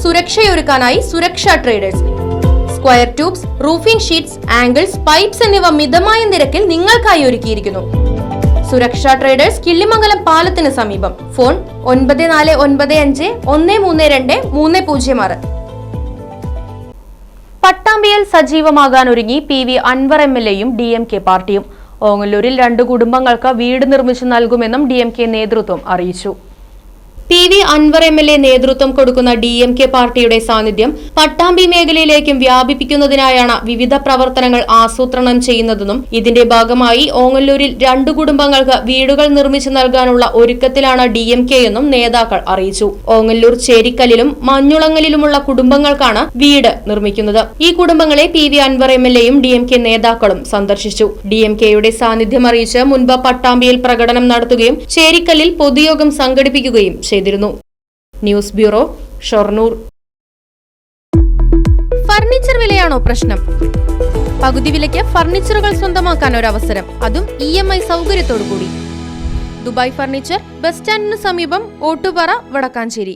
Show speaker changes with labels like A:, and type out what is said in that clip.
A: സുരക്ഷയൊരുക്കാനായി Suraksha traders square tubes roofing sheets angles pipes എന്നിവ മിതമായ നിരക്കിൽ നിങ്ങൾക്കായി ഒരുക്കിയിരിക്കുന്നു. സുരക്ഷ ട്രേഡേഴ്സ് കിള്ളിമംഗലം പാലത്തിന് സമീപം. ഫോൺ ഒൻപത് നാല് ഒൻപത് അഞ്ച് ഒന്ന് മൂന്ന് രണ്ട് മൂന്ന് പൂജ്യം ആറ്. പട്ടാമ്പിയിൽ സജീവമാകാൻ ഒരുങ്ങി P V Anwar M L എയും ഡി എം കെ പാർട്ടിയും. ഓങ്ങല്ലൂരിൽ രണ്ട് കുടുംബങ്ങൾക്ക് വീട് നിർമ്മിച്ചു നൽകുമെന്നും ഡി എം കെ നേതൃത്വം അറിയിച്ചു. P V Anwar M L A നേതൃത്വം കൊടുക്കുന്ന ഡി എം കെ പാർട്ടിയുടെ സാന്നിധ്യം പട്ടാമ്പി മേഖലയിലേക്കും വ്യാപിപ്പിക്കുന്നതിനായാണ് വിവിധ പ്രവർത്തനങ്ങൾ ആസൂത്രണം ചെയ്യുന്നതെന്നും ഇതിന്റെ ഭാഗമായി ഓങ്ങല്ലൂരിൽ രണ്ടു കുടുംബങ്ങൾക്ക് വീടുകൾ നിർമ്മിച്ചു നൽകാനുള്ള ഒരുക്കത്തിലാണ് ഡി എം കെ എന്നും നേതാക്കൾ അറിയിച്ചു. ഓങ്ങല്ലൂർ ചേരിക്കല്ലിലും മഞ്ഞുളങ്ങലിലുമുള്ള കുടുംബങ്ങൾക്കാണ് വീട് നിർമ്മിക്കുന്നത്. ഈ കുടുംബങ്ങളെ P V Anwar M L എയും ഡി എം കെ നേതാക്കളും സന്ദർശിച്ചു. ഡി എം കെയുടെ സാന്നിധ്യം അറിയിച്ച് മുൻപ് പട്ടാമ്പിയിൽ പ്രകടനം നടത്തുകയും ചേരിക്കല്ലിൽ പൊതുയോഗം സംഘടിപ്പിക്കുകയും ചെയ്തിരുന്നു. News bureau Shoranur. ഫർണിച്ചർ വിലയാണോ പ്രശ്നം? പകുതി വിലയ്ക്ക് ഫർണിച്ചറുകൾ സ്വന്തമാക്കാൻ ഒരു അവസരം അതും ഇ എം ഐ സൗകര്യത്തോടു കൂടി ദുബായ് ഫർണിച്ചർ ബസ് സ്റ്റാൻഡിന് സമീപം ഓട്ടുപാറ വടക്കാഞ്ചേരി.